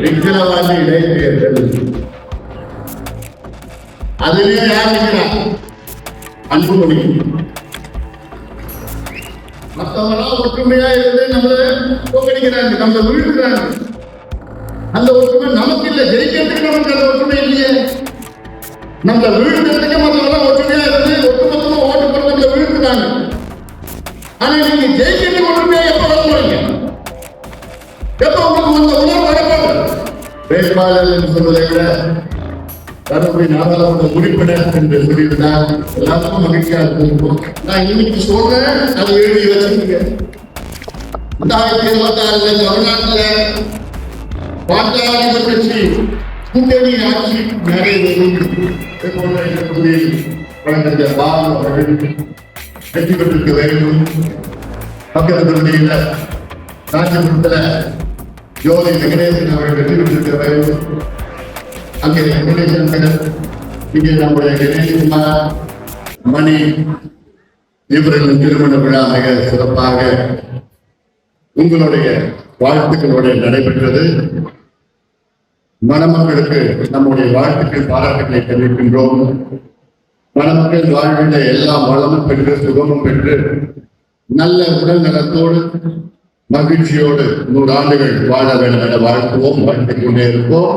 விக்கிரவாண்டி இடைத்தேர்தல் அதிலே யார் நிற்கிறா அன்புமணி. மற்றவங்களாம் ஒற்றுமையா இருந்து நம்மள தோக்கடிக்கிறாங்க நம்மள வீழ்த்துறாங்க அந்த ஒற்றுமை நமக்கு இல்லை ஜெயிக்கிறதுக்கு நமக்கு அந்த ஒற்றுமை இல்லையே. நம்மள வீழ்த்துறதுக்கு மற்றவங்களாம் ஒற்றுமையா இருந்து ஒட்டுமொத்தமா ஓட்டு போட்டு நம்மள வீழ்த்துறாங்க. ஆனா நீங்க ஜெயிக்கிறதுக்கு ஒற்றுமையா எப்ப வர வேட்பாளர் என்று சொல்வதை விட தருமபுரி நாடாளுமன்ற உறுப்பினர் என்று சொல்லியிருந்தால் எல்லாருக்கும் மகிழ்ச்சியா இருக்கும் நான் இன்னைக்கு சொல்றேன் அதை எழுதி வச்சிருக்கீங்க. ரெண்டாயிரத்தி இருபத்தி ஆறுல தமிழ்நாட்டுல பாட்டாளி கட்சி கூட்டணி ஆட்சி நிறைய இது போன்ற அவர்கள் வெற்றி பெற்றிருக்க வேண்டும். பக்கத்து தொகுதியில் ராஜபுரத்துல ஜோதி வெங்கடேசன் அவர்கள் வெற்றி பெற்றிருக்க அங்கே வெங்கடேசன் இங்கே நம்முடைய கணேஷ்குமார் மணி இவர்களின் திருமண விழா மிக சிறப்பாக உங்களுடைய வாழ்த்துக்களோடு நடைபெற்றது மணமக்களுக்கு நம்முடைய வாழ்த்துக்கள் பாராட்டுகளை தெரிவிக்கின்றோம் மணமக்கள் வாழ்வில எல்லா வளமும் பெற்று சுகமும் பெற்று நல்ல உடல் நலத்தோடு மகிழ்ச்சியோடு நூறு ஆண்டுகள் வாழ வேண்டும் என வாழ்த்துவோம் வாழ்த்திக் கொண்டே இருப்போம்.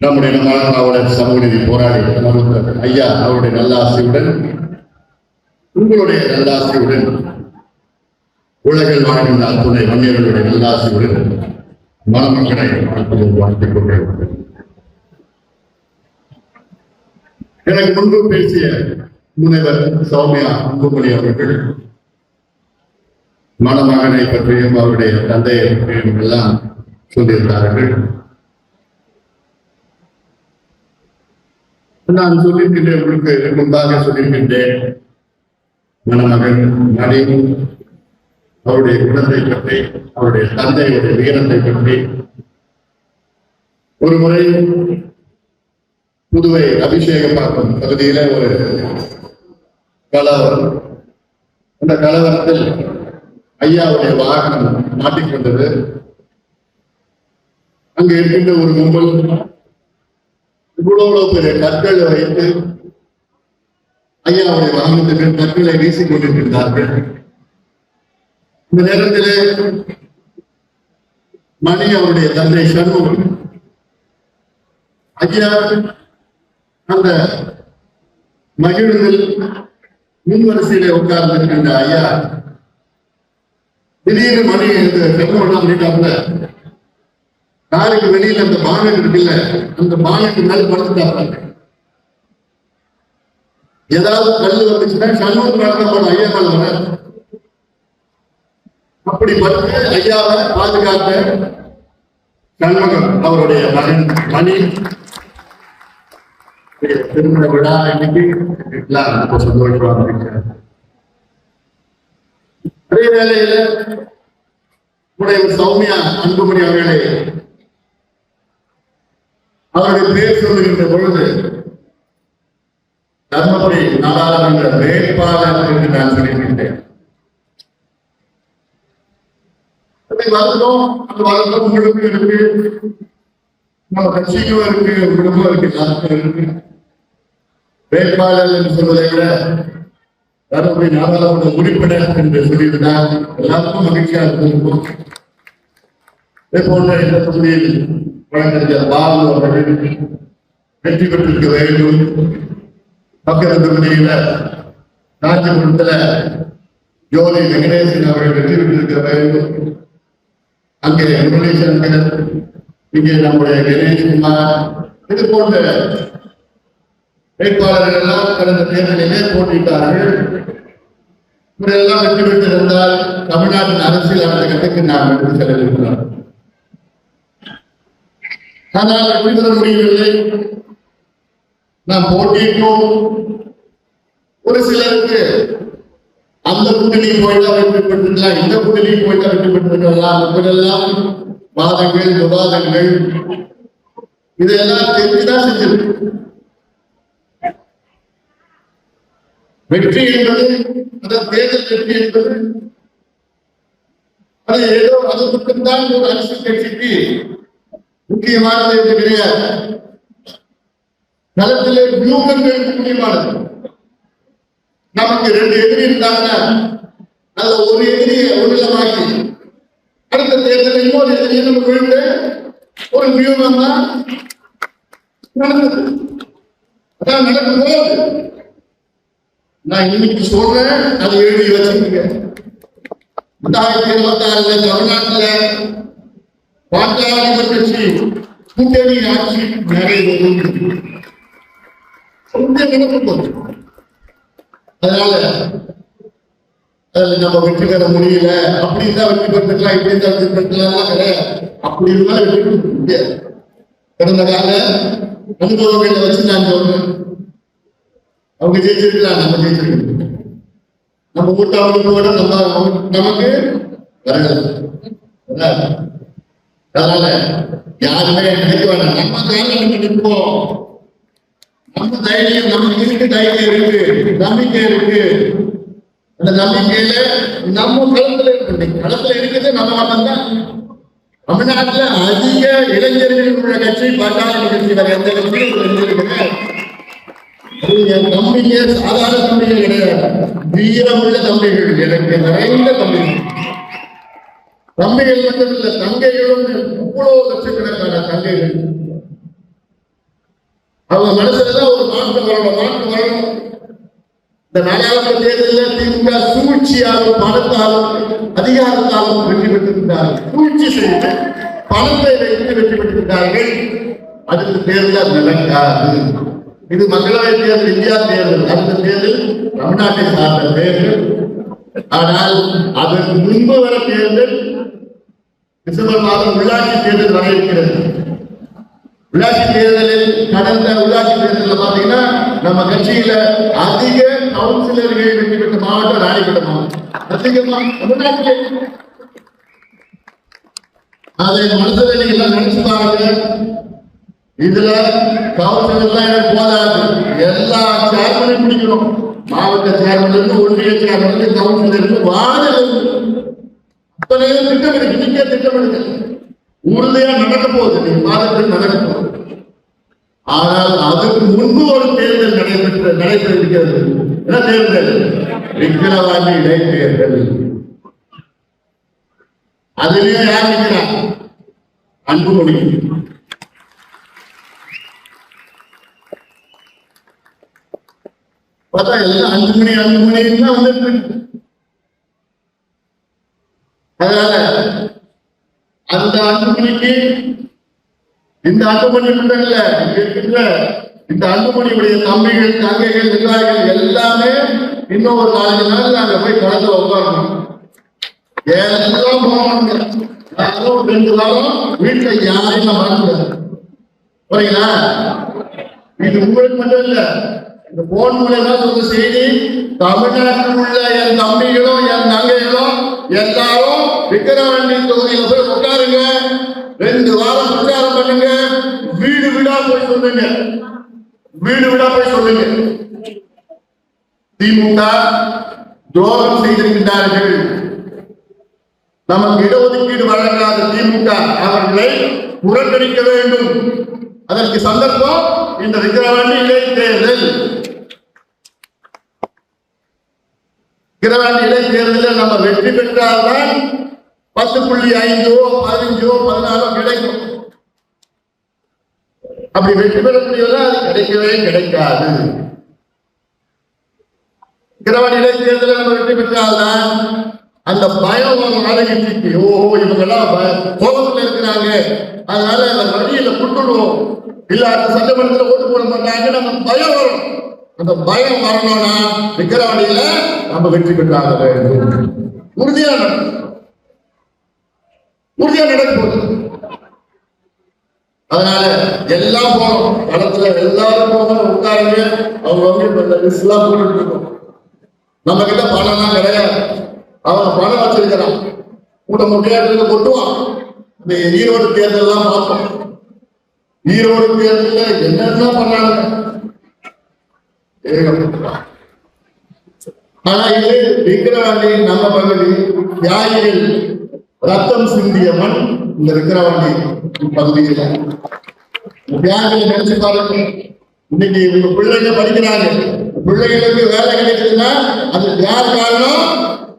நம்முடைய காவலர் சமூக நீதி மருத்துவர் ஐயா அவருடைய நல்லாசையுடன் உங்களுடைய நல்லாசையுடன் உலகில் வாழ்கின்ற அத்துணை வன்னியர்களுடைய நல்லாசையுடன் மணமக்களை வாழ்த்துவோம் வாழ்த்திக் கொண்டே எனக்கு முன்பு பேசிய முனைவர் சௌமியா அன்புமணி அவர்கள் மணமகனை பற்றியும் அவருடைய தந்தையை பற்றியும் எல்லாம் சொல்லியிருந்தார்கள். நான் சொல்லியிருக்கின்றேன் உங்களுக்கு முன்பாக சொல்லியிருக்கின்றேன். மணமகன் மணி அவருடைய குணத்தை பற்றி அவருடைய தந்தையுடைய வீரத்தை பற்றி ஒரு முறை புதுவை அபிஷேகம் பார்க்கும் பகுதியில ஒரு கலவரம். அந்த கலவரத்தில் ஐயாவுடைய வாகனம் மாட்டிக்கொண்டது. அங்க இருக்கின்ற ஒரு கும்பல் இவ்வளவு பெரிய கற்களை வைத்து ஐயாவுடைய வாகனத்துக்கு கற்களை வீசிக் கொண்டிருக்கின்றார்கள். இந்த நேரத்திலே மணி அவருடைய தந்தை சண்முகம் ஐயா அந்த மகிழ்வில் முன்வரிசையிலே உட்கார்ந்திருக்கின்ற ஐயா திடீர்னு மணி இந்த சண்முகம் பண்ணிட்டாப்புல காருக்கு வெளியில அந்த பானம் இருக்குல்ல அந்த பானட் மேல படுத்துட்டாப்பாங்க ஏதாவது கல் வந்துச்சுன்னா சண்முகம் பண்ண ஐயா மேல வர. அப்படி பட்டு ஐயாவை பாதுகாத்த சண்முகம் அவருடைய மகன் மணி. திருமண விழா இன்னைக்கு. எல்லாம் ரொம்ப சந்தோஷமா இருக்கு அதே வேளையில உடைய சௌமியா அன்புமணி அவர்களே அவருடைய பேர் சொல்லுகின்ற பொழுது தர்மபுரி நாடாளுமன்ற வேட்பாளர் என்று நான் சொல்லியிருக்கின்றேன் வளர்ந்தோம் அந்த வளர்ந்தோம் உங்களுக்கு இருக்கு நம்ம கட்சிக்கும் இருக்கு உங்களுக்கும் இருக்கு எல்லாருக்கும் இருக்கு. வேட்பாளர் என்று சொல்வதை விட தருமபுரி நாடாளுமன்ற உறுப்பினர் என்று சொல்லியிருந்தால் எல்லாருக்கும் மகிழ்ச்சியா இருக்கும். இதே போன்ற இந்த தொகுதியில் வழங்கறிஞர் பாலு அவர்கள் வெற்றி பெற்றிருக்க வேண்டும். பக்கத்து தொகுதியில காஞ்சிபுரத்துல ஜோதி வெங்கடேசன் அவர்கள் வெற்றி பெற்றிருக்க வேண்டும். அங்கே முரளிசங்கர் இங்கே நம்முடைய கணேஷ்குமார் இது போன்ற வேட்பாளர்கள் எல்லாம் கடந்த தேர்தலிலே போட்டியிட்டார்கள். இவரெல்லாம் வெற்றி பெற்றிருந்தால் தமிழ்நாட்டின் அரசியல் அமைச்சகத்துக்கு நாம் எடுத்து செல்லிருக்கிறோம் ஆனால் வெற்றி பெற முடியவில்லை. நாம் போட்டியிட்டோம். ஒரு சிலருக்கு அந்த கூட்டணியில் போயிட்டா வெற்றி பெற்றிருக்கலாம் இந்த கூட்டணியில் போயிட்டா வெற்றி பெற்றிருக்கலாம். இப்படியெல்லாம் வாதங்கள் விவாதங்கள் இதெல்லாம் தெரிஞ்சுதான் செஞ்சிருக்கு வெற்றி என்பது அந்த தேர்தல் வெற்றி என்பது அது ஏதோ அது மட்டும்தான் ஒரு அரசியல் கட்சிக்கு முக்கியமானது என்று கிடையாது. களத்திலே வியூகங்கள் முக்கியமானது. நமக்கு ரெண்டு எதிரி இருந்தாங்கன்னா அதுல ஒரு எதிரியை ஒன்றிலமாக்கி அடுத்த தேர்தலில் இன்னொரு எதிரியை நம்ம விழுந்து ஒரு வியூகம் தான் நடந்தது. அதான் நடக்கும் போது நான் இன்னைக்கு சொல்றேன் அதை எழுதி வச்சிருக்கீங்க ரெண்டாயிரத்தி இருபத்தி ஆறுல தமிழ்நாட்டுல. பாட்டாளி கட்சி கூட்டணி ஆட்சி நிறைவேறும் அதனால அதுல நம்ம வெற்றி பெற முடியல. அப்படி இருந்தா வெற்றி பெற்றுக்கலாம் இப்படி இருந்தா வெற்றி பெற்றுக்கலாம் கிடையாது அப்படி இருந்தாலும் வெற்றி பெற முடியாது. கடந்த கால அனுபவங்களை வச்சு நான் சொல்றேன். அவங்க ஜெயிச்சிருக்கலாம் நம்ம ஜெயிச்சிருக்கோம். நம்ம கூட்ட கூட நம்ம நமக்கு வரல. அதனால யாருமே நினைக்க வேண்டாம் நம்ம கால நிற்போம். நம்ம தைரியம் நமக்கு இருக்கு தைரியம் இருக்கு. நம்பிக்கை இருக்கு. அந்த நம்பிக்கையில நம்ம களத்துல இருக்கு களத்துல இருக்கிறது நம்ம மட்டும்தான். தமிழ்நாட்டுல அதிக இளைஞர்கள் உள்ள கட்சி பாட்டாளி கட்சி வேற எந்த கட்சியும் என் தம்பிங்க சாதாரண தம்பிகள் கிடையாது வீரமுள்ள தம்பிகள் எனக்கு நிறைந்த தம்பிகள். தம்பிகள் மட்டும் இல்ல தங்கைகளும் இவ்வளவு லட்சக்கணக்கான தங்கைகள். அவங்க மனசுலதான் ஒரு மாற்று வரணும் மாற்று வரணும். இந்த நாடாளுமன்ற தேர்தலில் திமுக சூழ்ச்சியாலும் பணத்தாலும் அதிகாரத்தாலும் வெற்றி பெற்றிருந்தார்கள் சூழ்ச்சி செய்து பணத்தை வைத்து வெற்றி பெற்றிருந்தார்கள் அடுத்த தேர்தல் நடக்காது. இது மக்களவை தேர்தல் இந்தியா தேர்தல். அந்த தேர்தல் தமிழ்நாட்டை சார்ந்த தேர்தல். ஆனால் அதற்கு முன்பு வர தேர்தல் டிசம்பர் மாதம் உள்ளாட்சி தேர்தல் வர இருக்கிறது. உள்ளாட்சி தேர்தலில் கடந்த உள்ளாட்சி தேர்தலில் பாத்தீங்கன்னா நம்ம கட்சியில அதிக கவுன்சிலர்கள் வெற்றி பெற்ற மாவட்டம் ராணிப்பேட்டை மாவட்டம். அதிகமா தமிழ்நாட்டிலே. அதை மனசுல நீங்க எல்லாம் நினைச்சு பாருங்க இதுல கவுன்சிலர் எல்லாம் எனக்கு போதாது. எல்லா சேர்மனையும் பிடிக்கணும். மாவட்ட சேர்மன் இருந்து ஒன்றிய சேர்மன் இருந்து கவுன்சிலர் இருந்து வார்டு இருந்து. அத்தனையும் திட்டம் இருக்கு நீங்க திட்டம் இருக்கு உறுதியா நடக்க போகுது. நீங்க மாதத்தில் நடக்க போகுது. ஆனால் அதற்கு முன்பு ஒரு தேர்தல் நடைபெற்ற நடைபெற்றிருக்கிறது. என்ன தேர்தல்? விக்கிரவாண்டி இடைத்தேர்தல். அதுலயும் யார் நிற்கிறார் அன்புமணி. பார்த்தா எல்லாம் அன்புமணி அன்புமணி தான் வந்துட்டு இருக்கு. அதனால அந்த அன்புமணிக்கு இந்த அன்புமணி மட்டும் இல்ல இந்த இருக்கின்ற இந்த அன்புமணியுடைய தம்பிகள் தங்கைகள் நிர்வாகிகள் எல்லாமே இன்னும் ஒரு நாலஞ்சு நாள் நாங்க போய் களத்துல உட்காரணும். எல்லாம் போவாங்க யாரும் ரெண்டு வாரம் வீட்டுல யாரையும் நான் பார்க்கல புரியுங்களா இது உங்களுக்கு மட்டும் இல்ல. இந்த போன் மூலமா சொல்ற செய்தி? தமிழ்நாட்டில் உள்ள என் தம்பிகளும் என் தங்கைகளும் எல்லாரும் விக்கிரவாண்டி தொகுதியில போய் உட்காருங்க. ரெண்டு வாரம் பிரச்சாரம் பண்ணுங்க. வீடு வீடா போய் சொல்லுங்க. வீடு வீடா போய் சொல்லுங்க. திமுக துரோகம் செய்திருக்கின்றார்கள். நமக்கு இடஒதுக்கீடு வழங்காத திமுக அவர்களை புறக்கணிக்க வேண்டும். அதற்கு சந்தர்ப்பம் இந்த விக்கிரவாண்டி இடைத்தேர்தல். விக்கிரவாண்டி இடைத்தேர்தலில் நம்ம வெற்றி பெற்றால்தான் பத்து புள்ளி ஐந்தோ பதினஞ்சோ பதினாலோ கிடைக்கும். அப்படி வெற்றி பெற முடியல அது கிடைக்கவே கிடைக்காது. விக்கிரவாண்டி இடைத்தேர்தலில் நம்ம வெற்றி பெற்றால்தான் அந்த பயம் ஒரு ஆரோக்கியத்துக்கு ஓஹோ இவங்க எல்லாம் கோபத்துல இருக்கிறாங்க. அதனால அந்த வழியில கொண்டுடுவோம். இல்ல அந்த சட்டமன்றத்தில் ஓட்டு போட மாட்டாங்க. நம்ம பயம் வரும். அந்த பயம் வரணும்னா வழியில நம்ம வெற்றி பெற்றாக வேண்டும். உறுதியா நடக்கும். உறுதியா நடக்கும். அதனால எல்லாம் போகணும். களத்துல எல்லாரும் போகணும். உட்காருங்க. அவங்க வந்து இப்ப இந்த லிஸ்ட் எல்லாம் போட்டுட்டு இருக்கோம். நம்ம கிட்ட பணம்லாம் கிடையாது. அவன் பணம் வச்சிருக்கிறான். கூட முட்டையாட்டு கொட்டுவான் இந்த ஈரோடு தேர்தல்லாம் பார்த்தோம் ஈரோடு தேர்தல்ல என்னென்ன பண்ணாங்க ஆனா இது விக்கிரவாண்டி நம்ம பகுதி தியாகிகள் ரத்தம் சிந்திய மண் இந்த விக்கிரவாண்டி பகுதியில். தியாகிகளை நினைச்சு பாருங்க. இன்னைக்கு இவங்க பிள்ளைங்க படிக்கிறாங்க. பிள்ளைகளுக்கு வேலை கிடைக்குதுன்னா அது யார் காரணம்?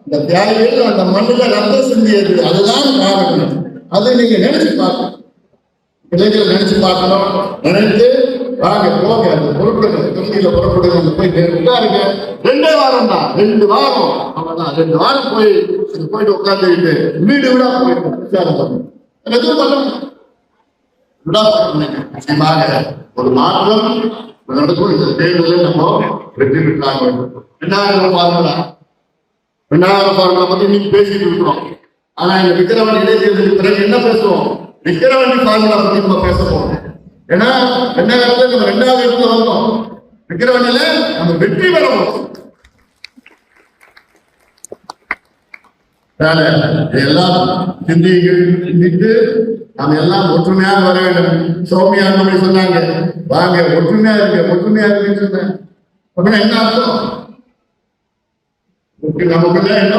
இந்த தியாகிகள் அந்த மண்ணுல ரத்தம் சிந்தியது அதுதான் காரணம். அதை நீங்க நினைச்சு பார்க்கணும். பிள்ளைகள் நினைச்சு பார்க்கணும். நினைத்து வாங்க போங்க. அந்த பொருட்கள் தொண்டியில புறப்படுங்க அந்த போய் உட்காருங்க. ரெண்டே வாரம் தான். ரெண்டு வாரம். அவ்வளவுதான். ரெண்டு வாரம் போய் போயிட்டு உட்காந்துக்கிட்டு வீடு வீடா போயிட்டு விசாரம் பண்ணுங்க எதுவும் பண்ண நிச்சயமாக ஒரு மாற்றம் நடக்கும். இந்த தேர்தலில் நம்ம வெற்றி பெற்றாங்க ரெண்டாயிரம் ஃபார்முலா ரெண்டாயிரம் ஃபார்முலா பத்தி நீங்க பேசிட்டு இருக்கிறோம். ஆனா இந்த விக்கிரவாணி இடைத்தேர்தலுக்கு பிறகு என்ன பேசுவோம்? விக்கிரவாணி ஃபார்முலா பத்தி நம்ம பேச போறோம். ஏன்னா ரெண்டாயிரத்துல நம்ம ரெண்டாவது இடத்துல வந்தோம். விக்கிரவாணியில நம்ம வெற்றி பெற போறோம். எல்லாம் சிந்திகள் சிந்தித்து நாம் எல்லாம் ஒற்றுமையாக வர வேண்டும். சௌமியா சொன்னாங்க. வாங்க ஒற்றுமையா இருக்க ஒற்றுமையா இருக்குன்னு சொன்னேன். என்ன அர்த்தம்? ஒற்று- நமக்குள்ள என்ன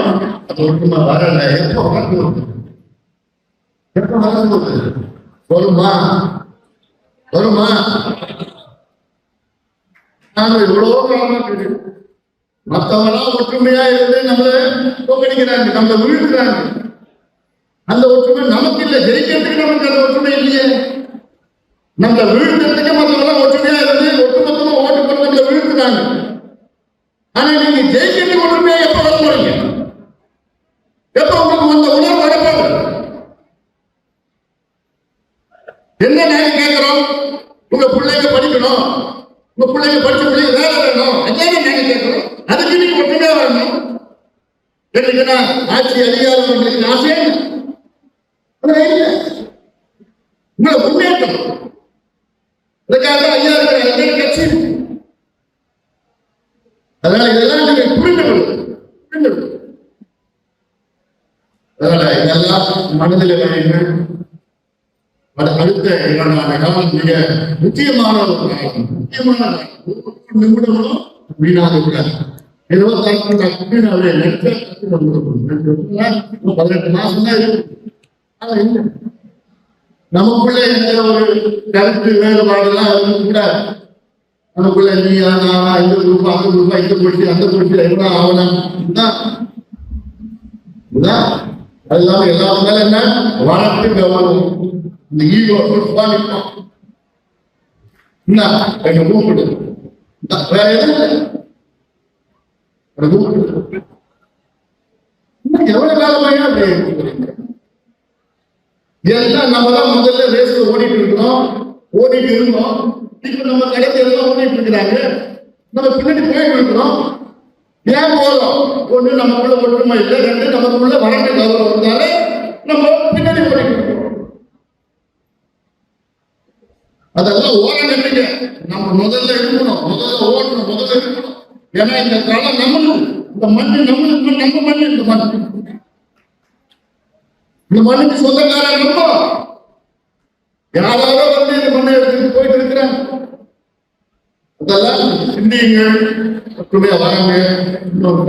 அது ஒற்றுமை வரல எப்போ வரப்போகுது எப்போ வரப்போகுது வருமா? வருமா? நாம எவ்வளவோ காலமா கேட்கிறோம் மத்தவங்களாம் ஒற்றுமையா இருந்து நம்மள தோக்கடிக்கிறாங்க நம்மள வீழ்த்துறாங்க அந்த ஒற்றுமை நமக்கு இல்லை. ஜெயிக்கிறதுக்கு நமக்கு அந்த ஒற்றுமை இல்லையே. நம்மள வீழ்த்துறதுக்கு மத்தவங்களாம் ஒற்றுமையா இருந்து ஒட்டுமொத்தமா ஓட்டு பண்ண நம்மள வீழ்த்துறாங்க. ஆனா நீங்க ஜெயிக்கிறதுக்கு மட்டுமே எப்ப வர போறீங்க எப்ப உங்களுக்கு அந்த உணர்வு வரப்போகுது என்ன நாங்க கேட்கிறோம்? உங்க பிள்ளைங்க படிக்கணும். உங்க பிள்ளைங்க படிச்ச பிள்ளைங்க வேலை வேணும். அதானே நாங்க கேட்கிறோம்? அதுக்கு நீங்க மட்டுமே வரணும். என்னைக்குன்னா ஆட்சி அதிகாரம் உங்களுக்கு ஆசை உங்களை முன்னேற்றம் அதுக்காக ஐயா இருக்கிற எத்தனை கட்சி அதனால இதெல்லாம் நீங்க புரிந்து கொள்ளுங்க அதனால இதெல்லாம் மனதில் வையுங்கள் அடுத்த இரண்டாண்டு காலம் மிக முக்கியமான ஒரு காலம் முக்கியமான நாள். ஒவ்வொரு நிமிடமும் வீணாக கூடாது. பதினெட்டு மாசம் தான் இருக்கு. ஆனா என்ன நமக்குள்ள எந்த ஒரு கருத்து வேறுபாடுலாம் இருக்கும் கூடாது. நமக்குள்ள நீ நான் இந்த குரூப் அந்த குரூப் இந்த குரூப் அந்த குடிச்சு என்ன ஆகணும் இதுதான் இதுதான் அது இல்லாம எல்லாரும் மேல என்ன வளர்த்து கவனம் இந்த ஈகோ நிற்போம் என்ன எங்க கூப்பிடு வேற எதுவும் கூப்பிடு. எவ்வளவு காலமாக எல்லாம் நம்ம தான் முதல்ல ரேஸ்ல ஓடிட்டு இருக்கிறோம் ஓடிட்டு இருந்தோம் இப்ப நம்ம கடைசி எல்லாம் ஓடிட்டு இருக்கிறாங்க? நம்ம பின்னாடி போயிட்டு இருக்கிறோம் ஏன் போதும்? ஒண்ணு நமக்குள்ள ஒற்றுமை இல்லை. ரெண்டு நமக்குள்ள வறண்ட கௌரவம் இருந்தாலே நம்ம பின்னாடி போயிட்டு அதெல்லாம் ஓர நம்பிக்கை நம்ம முதல்ல இருக்கணும். முதல்ல ஓடணும். முதல்ல இருக்கணும். ஏன்னா இந்த களம் நம்மளும் இந்த மண்ணு நம்மளுக்கு நம்ம மண்ணு இந்த மண் இந்த மண்ணுக்கு சொந்தக்காரன் நம்ம யாராவது வந்து இந்த மண்ணை அதெல்லாம் சிந்தியுங்கள் ஒற்றுமையா வராங்க இன்னொரு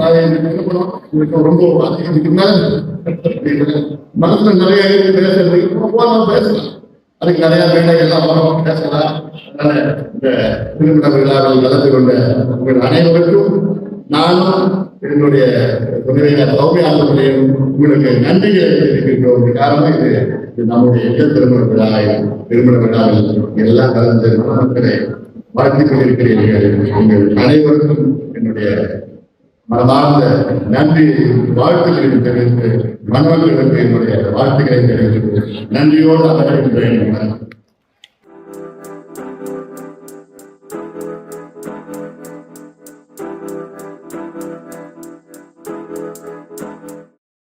உங்களுக்கு ரொம்ப மனசுல நிறைய பேசுறது. பேசலாம். அதுக்கு நிறைய வேலைகள் எல்லாம் வரும் பேசலாம். அதனால இந்த திருமண விழாவில் கலந்து கொண்ட உங்கள் அனைவருக்கும் நானும் என்னுடைய துணைவியார் சௌமியாசனுடையும் உங்களுக்கு நன்றிகளை தெரிவிக்கின்றோம். காரணம் இது இது நம்முடைய இல்ல திருமண விழா. திருமண விழாவில் எல்லாம் கலந்து மக்களை வாழ்த்துக் கொண்டிருக்கிறீர்கள் உங்கள் அனைவருக்கும் என்னுடைய மனமார்ந்த நன்றி வாழ்த்துக்களை தெரிவித்து மனவர்களுக்கு என்னுடைய வாழ்த்துக்களை தெரிவித்து நன்றியோடு அழைக்கின்றேன்